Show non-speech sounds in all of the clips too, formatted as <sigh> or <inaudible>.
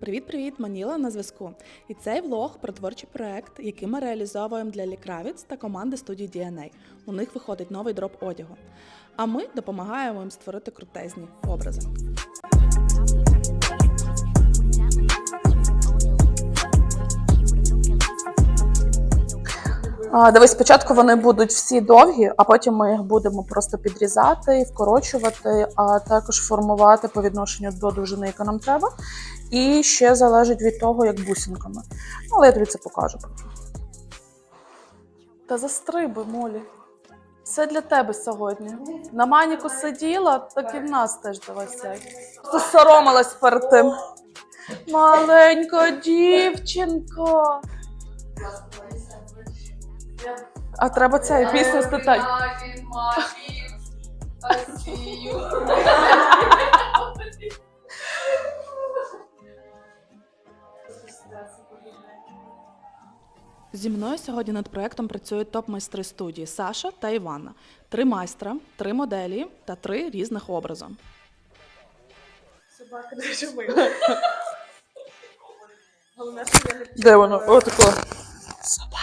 Привіт-привіт, Маніла на зв'язку. І цей влог про творчий проект, який ми реалізовуємо для Лікравіц та команди студії DNA. У них виходить новий дроп одягу. А ми допомагаємо їм створити крутезні образи. А, Дивись, спочатку вони будуть всі довгі, а потім ми їх будемо просто підрізати, вкорочувати, а також формувати по відношенню до довжини, яка нам треба. І ще залежить від того, як бусинками. Ну, Але я тобі це покажу. Та застрибуй, Молі. Все для тебе сьогодні. На маніку сиділа, так і в нас теж давай сядь. Соромилась перед тим. Маленька дівчинка. А треба це пісню спитати. Зі мною сьогодні над проектом працюють топ-майстри студії Саша та Івана. Три майстра, три моделі та три різних образи. Собака дуже мила. Головне, що я не Де воно? Отако. Собака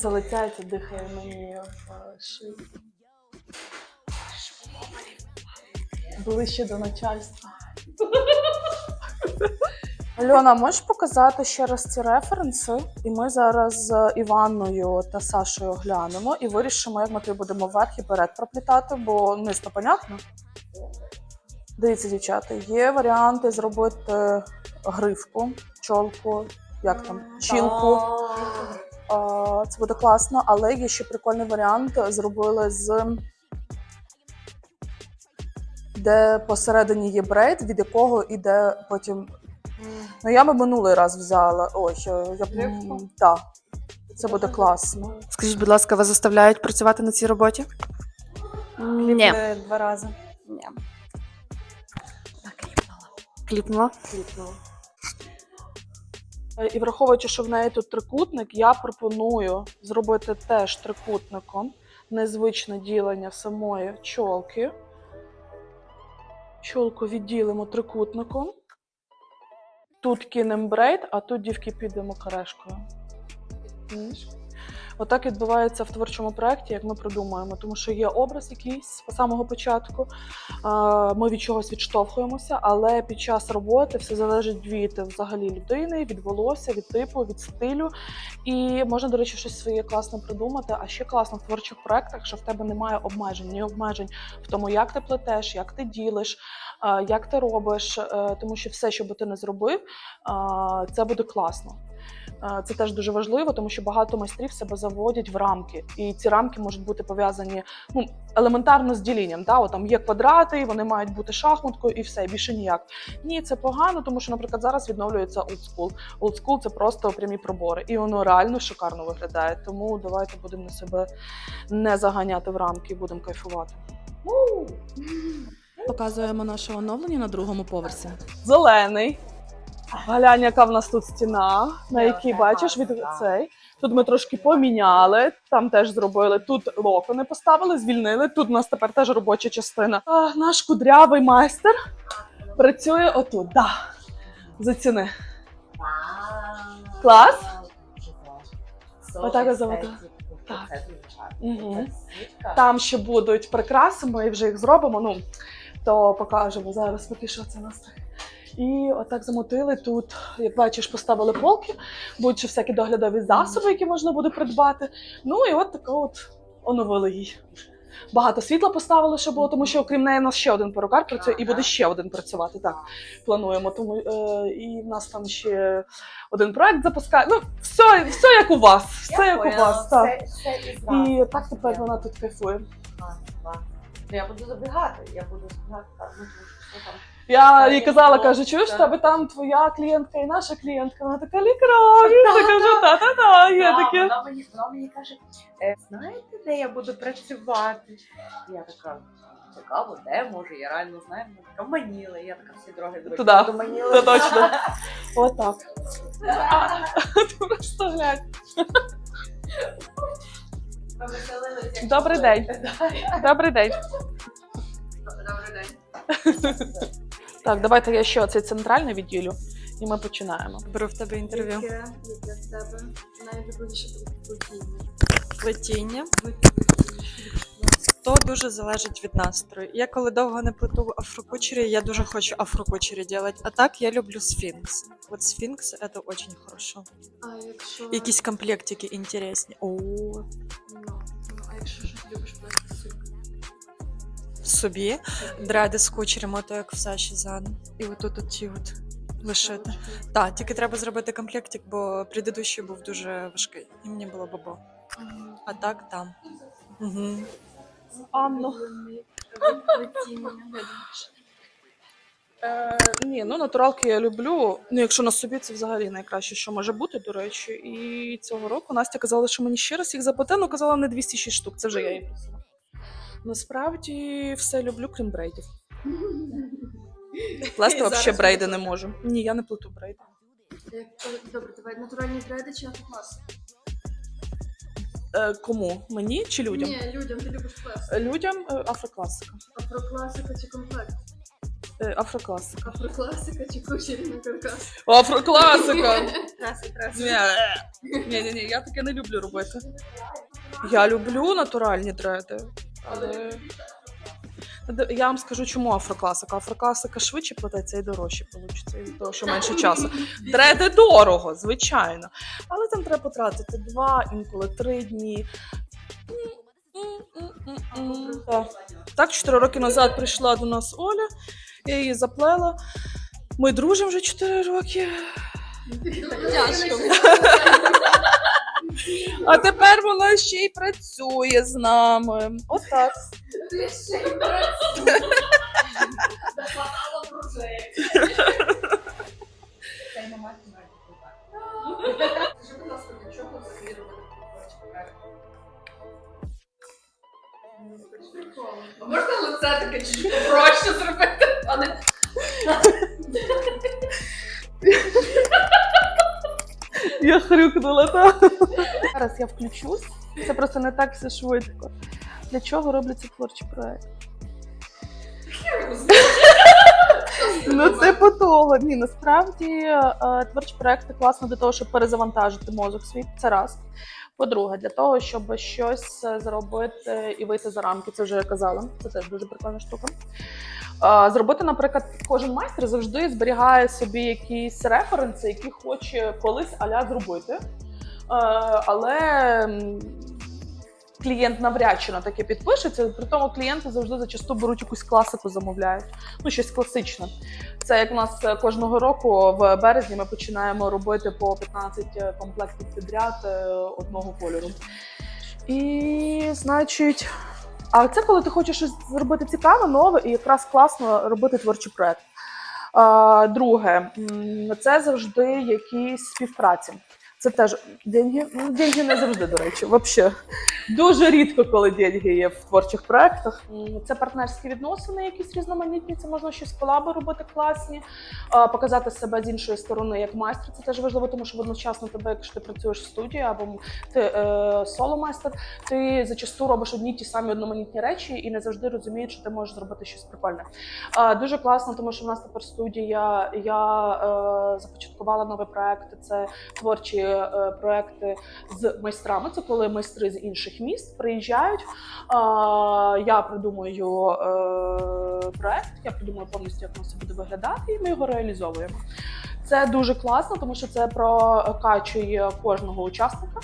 Залицяється, дихає мені в шию. Ближче до начальства. Альона, можеш показати ще раз ці референси? І ми зараз з Іванною та Сашою глянемо і вирішимо, як ми тобі будемо вверх і перед проплітати, бо низ то понятно. Дивіться, дівчата, є варіанти зробити гривку, чолку, як там, чілку. Це буде класно, але є ще прикольний варіант. Зробили з де посередині є брейд, від якого іде потім. Ну, я би минулий раз взяла. Ой, я б так. Це буде класно. Скажіть, будь ласка, вас заставляють працювати на цій роботі? Ні. Два рази. Ні. Кліпнула. Е, І враховуючи, що в неї тут трикутник, я пропоную зробити теж трикутником незвичне ділення самої чолки. Чолку відділимо трикутником. Тут кинемо брейд, а тут дівки підемо карешкою. Отак відбувається в творчому проєкті, як ми придумаємо, тому що є образ якийсь з самого початку. Ми від чогось відштовхуємося, але під час роботи все залежить від взагалі людини, від волосся, від типу, від стилю. І можна, до речі, щось своє класне придумати. А ще класно в творчих проєктах, що в тебе немає обмежень, ні обмежень в тому, як ти плетеш, як ти ділиш, як ти робиш, е, тому що все, що би ти не зробив, це буде класно. Це теж дуже важливо, тому що багато майстрів себе заводять в рамки, і ці рамки можуть бути пов'язані ну елементарно з ділінням. Да? От там є квадрати, вони мають бути шахматкою, і все більше ніяк. Ні, це погано, тому що, наприклад, зараз відновлюється олдскул. Олдскул це просто прямі пробори, і воно реально шикарно виглядає. Тому давайте будемо на себе не заганяти в рамки, будемо кайфувати. Показуємо наше оновлення на другому поверсі. Зелений. Глянь, яка в нас тут стіна, на якій бачиш від цей. Тут ми трошки поміняли, там теж зробили. Тут локони поставили, звільнили. Тут у нас тепер теж робоча частина. А, наш кудрявий майстер працює отут. Да. Заціни. Клас? Отак от. Так. Мгм. Там ще будуть прикраси, ми вже їх зробимо. Ну то покажемо зараз, поки що це нас. І отак замотили тут, як бачиш, поставили полки, будуть ще всякі доглядові засоби, які можна буде придбати. Ну і от таке от оновили її. Багато світла поставили, щоб було, тому що окрім неї у нас ще один перукар працює і буде ще один працювати. Так, плануємо. Тому е, і в нас там ще один проект запускає. Ну, все, все як у вас, все як у вас. Так. І так тепер вона тут кайфує. Ну, я буду забігати, я буду забігати так, ну, що там. Я їй казала, кажу, чуєш, тебе там твоя клієнтка і наша клієнтка. Вона така лікарі. Я кажу, та-та-та, є таке. Вона мені, каже, «Е, знаєте, де я буду працювати? Я така, цікаво, де може, я реально знаю, така Маніла, я така всі дороги до Маніли. Це точно. <laughs> Отак. Ти Просто глянь. Повеселилися. <laughs> Добрий день. Добрий день. <laughs> Так, давайте я ще оцей центральний відділю, і ми починаємо. Беру в тебе інтерв'ю. Яке, яке в тебе найулюбленіше плетіння? Плетіння. То дуже залежить від настрою. Я коли довго не плету афрокучері, я дуже хочу афрокучері робити. А так я люблю сфінкс. От сфінкс це дуже хорошо. А якщо Якісь комплектики інтересні. О, собі дреди з кучерем, ото як в Саші Зан. І отут оті от лишити. Так, тільки треба зробити комплектик, бо предыдущий був дуже важкий. І мені було бабо. А так там. Угу. Плетіння. Е, ні, ну натуралки я люблю. Ну, якщо на собі, це взагалі найкраще, що може бути, до речі. І цього року Настя казала, що мені ще раз їх запитати, ну казала не 206 штук. Це вже я її просила. Насправді все люблю, крім брейдів. <laughs> Плести взагалі брейди не можу. Ні, я не плету брейди. Добре, давай натуральні дреди чи автоклас? Е, кому? Мені чи людям? Ні, людям ти любиш плести. Е, Людям е, афрокласика. Афрокласика чи комплект? Е, Афрокласика. Афрокласика чи кучері на каркас? Афрокласика! <laughs> Краси, краси. Ні, ні, ні, я таке не люблю робити. Я люблю натуральні дреди, але. Я вам скажу, чому афрокласика. Афрокласика швидше плететься і дорожче получиться, від того, що менше часу. Дреди дорого, звичайно. Але там треба потратити два, інколи три дні. Так, чотири роки назад прийшла до нас Оля, я її заплела. Ми дружимо вже чотири роки. Тяжко. А тепер вона ще й працює з нами. Отак. Має бути так. Скажи, будь ласка, чого взагалі робити можна лице таке чуть проще зробити, а не Я хрюкнула, так. Зараз я включусь. Це просто не так все швидко. Для чого робляться творчі проекти? Ну, типу того. Ні, насправді е, творчі проекти класно для того, щоб перезавантажити мозок свій. Це раз. По-друге, для того, щоб щось е, зробити і вийти за рамки, це вже я казала. Це теж дуже прикольна штука. Е, Зробити, наприклад, кожен майстер завжди зберігає собі якісь референси, які хоче колись аля зробити. Е, Але клієнт навряд чи на таке підпишеться. При тому клієнти завжди зачасту беруть якусь класику, замовляють. Ну, щось класичне. Це як у нас е, кожного року в березні ми починаємо робити по 15 комплектів підряд е, одного кольору. І, значить, а це коли ти хочеш щось зробити цікаве, нове і якраз класно робити творчий проект. Друге, це завжди якісь співпраці. Це теж деньги. Ну, деньги не завжди, до речі, взагалі. Дуже рідко, коли деньги є в творчих проектах. Це партнерські відносини, якісь різноманітні. Це можна щось колаби робити класні, показати себе з іншої сторони як майстер. Це теж важливо, тому що одночасно тебе, якщо ти працюєш в студії або ти е, соло-майстер, ти зачасту робиш одні ті самі одноманітні речі і не завжди розумієш, що ти можеш зробити щось прикольне. А, дуже класно, тому що в нас тепер студія. Я е, започаткувала новий проект. Це творчі е, проекти з майстрами. Це коли майстри з інших міст приїжджають. Я придумую е, проект, я придумую повністю, як воно все буде виглядати, і ми його реалізовуємо. Це дуже класно, тому що це прокачує кожного учасника.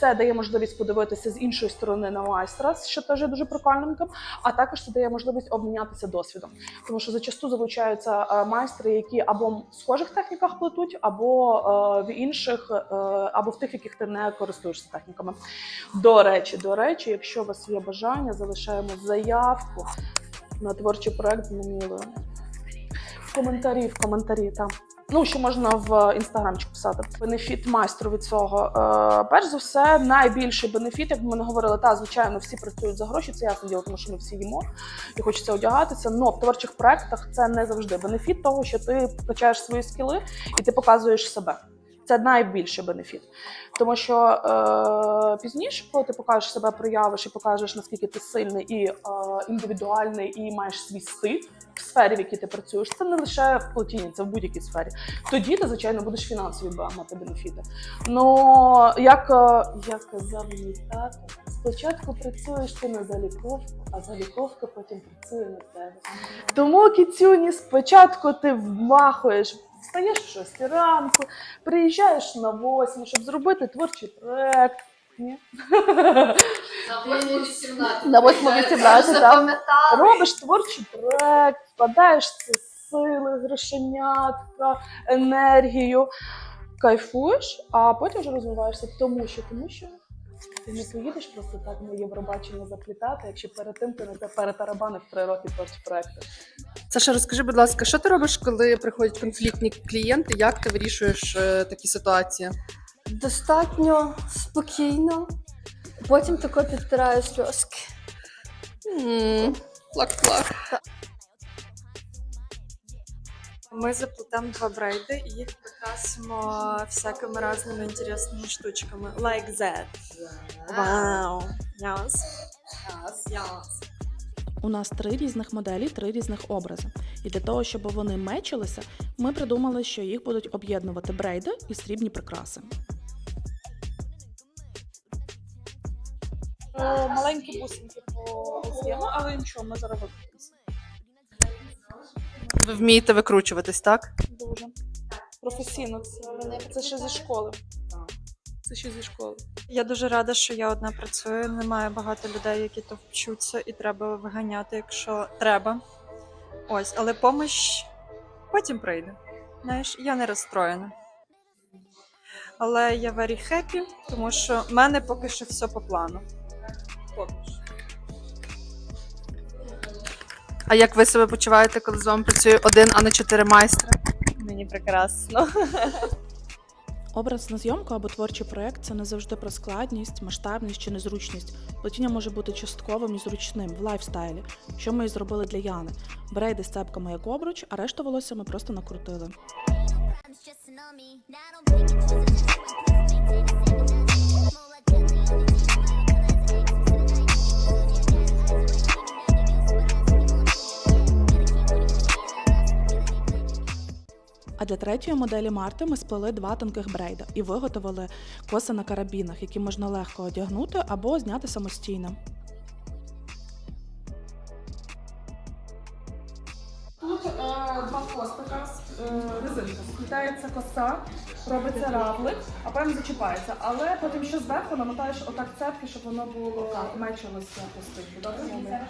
Це дає можливість подивитися з іншої сторони на майстра, що теж є дуже прикольненьким. А також це дає можливість обмінятися досвідом, тому що зачасту залучаються е, майстри, які або в схожих техніках плетуть, або е, в інших, е, або в тих, яких ти не користуєшся техніками. До речі, до речі, якщо у вас є бажання, залишаємо заявку на творчий проект з коментарі, в коментарі там. Ну, що можна в інстаграмчик писати. Бенефіт майстру від цього. Е, перш за все, найбільший бенефіт, як ми не говорили, та звичайно, всі працюють за гроші. Це ясно діло, тому що ми всі їмо і хочеться одягатися. Но в творчих проектах це не завжди бенефіт того, що ти качаєш свої скіли і ти показуєш себе. Це найбільший бенефіт. Тому що е, пізніше, коли ти покажеш себе, проявиш і покажеш, наскільки ти сильний і е, індивідуальний, і маєш свій стиль сфері, в якій ти працюєш, це не лише в платіні, це в будь-якій сфері. Тоді ти, звичайно, будеш фінансові мати бенефіти. Ну, як, е, як казав мій тато, спочатку працюєш ти на заліковку, а заліковка потім працює на тебе. Тому кіцюні, спочатку ти вмахуєш, встаєш в 6 ранку, приїжджаєш на 8, щоб зробити творчий проект. Ні? На 8-18. На 8-18, так. Робиш творчий проект, вкладаєш сили, грошенятка, енергію, кайфуєш, а потім вже розвиваєшся, тому що, тому що ти не поїдеш просто так на Євробачення заплітати, якщо перед тим ти не перетарабанив три роки творчі проекти. Саша, розкажи, будь ласка, що ти робиш, коли приходять конфліктні клієнти? Як ти вирішуєш е, такі ситуації? Достатньо спокійно. Потім тако підтираю сльозки. Плак-плак. Ми заплетемо два брейди і їх прикрасимо всякими різними інтересними штучками. Like that. Вау. Yes. Yes. У нас три різних моделі, три різних образи. І для того, щоб вони мечилися, ми придумали, що їх будуть об'єднувати брейди і срібні прикраси. Маленькі бусинки по схему, але нічого, ми зараз викрутимося. Ви вмієте викручуватись, так? Дуже. Професійно це, це ще зі школи. Це ще зі школи. Я дуже рада, що я одна працюю. Немає багато людей, які то вчуться, і треба виганяти, якщо треба. Ось, але помощ потім прийде. Знаєш, я не розстроєна. Але я very happy, тому що в мене поки що все по плану. Поки. А як ви себе почуваєте, коли з вами працює один, а не чотири майстри? Мені прекрасно. Образ на зйомку або творчий проєкт це не завжди про складність, масштабність чи незручність. Плетіння може бути частковим і зручним в лайфстайлі, що ми і зробили для Яни. Брейди з цепками як обруч, а решту волосся ми просто накрутили. А для третьої моделі Марти ми сплели два тонких брейда і виготовили коси на карабінах, які можна легко одягнути або зняти самостійно. Тут е, два хвостика, е, резинка. Сплітається коса, робиться равлик, а потім зачіпається. Але потім ще зверху намотаєш отак цепки, щоб воно було мечилося по стилю. Добре?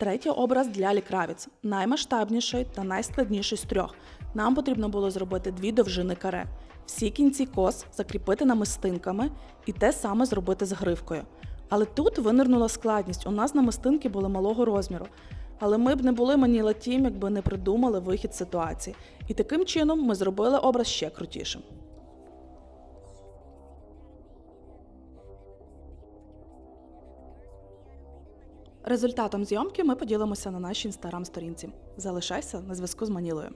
Третій образ для Лікравіц наймасштабніший та найскладніший з трьох. Нам потрібно було зробити дві довжини каре, всі кінці кос закріпити намистинками і те саме зробити з гривкою. Але тут винирнула складність. У нас намистинки були малого розміру. Але ми б не були Маніла Тім, якби не придумали вихід ситуації. І таким чином ми зробили образ ще крутішим. Результатом зйомки ми поділимося на нашій інстаграм-сторінці. Залишайся на зв'язку з Манілою.